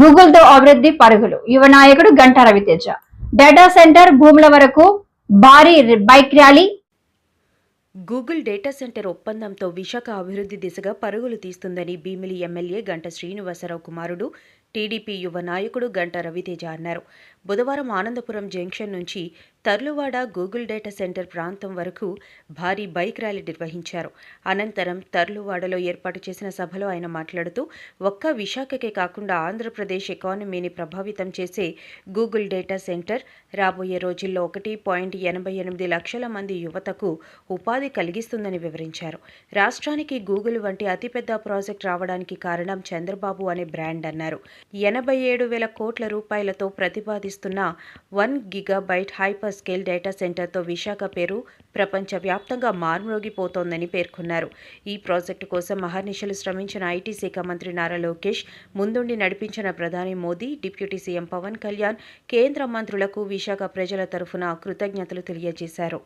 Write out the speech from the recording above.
గూగుల్తో అభివృద్ధి పరుగులు. యువ నాయకుడు గంటా రవితేజ. డేటా సెంటర్ భూముల వరకు భారీ bike rally. Google data center ఒప్పందంతో Visakha అభివృద్ధి దిశగా పరుగులు తీస్తుందని భీమిలి ఎమ్మెల్యే గంట శ్రీనివాసరావు కుమారుడు టీడీపీ యువ నాయకుడు గంట రవితేజ అన్నారు. బుధవారం ఆనందపురం జంక్షన్ నుంచి తర్లువాడ గూగుల్ డేటా సెంటర్ ప్రాంతం వరకు భారీ బైక్ ర్యాలీ నిర్వహించారు. అనంతరం తర్లువాడలో ఏర్పాటు చేసిన సభలో ఆయన మాట్లాడుతూ ఒక్క విశాఖకే కాకుండా ఆంధ్రప్రదేశ్ ఎకానమీని ప్రభావితం చేసే గూగుల్ డేటా సెంటర్ రాబోయే రోజుల్లో ఒకటి పాయింట్ ఎనభై ఎనిమిది లక్షల మంది యువతకు ఉపాధి కలిగిస్తుందని వివరించారు. రాష్ట్రానికి గూగుల్ వంటి అతిపెద్ద ప్రాజెక్ట్ రావడానికి కారణం చంద్రబాబు అనే బ్రాండ్ అన్నారు. ఎనభై ఏడు వేల కోట్ల రూపాయలతో ప్రతిపాదిస్తున్న one gigabyte hyper scale data సెంటర్తో Visakha పేరు ప్రపంచవ్యాప్తంగా మార్మోగిపోతోందని పేర్కొన్నారు. ఈ ప్రాజెక్టు కోసం మహర్నిశలు శ్రమించిన ఐటీ శాఖ మంత్రి నారా లోకేష్ ముందుండి నడిపించిన ప్రధాని మోదీ డిప్యూటీ సీఎం పవన్ కళ్యాణ్ కేంద్ర మంత్రులకు విశాఖ ప్రజల తరఫున కృతజ్ఞతలు తెలియజేశారు.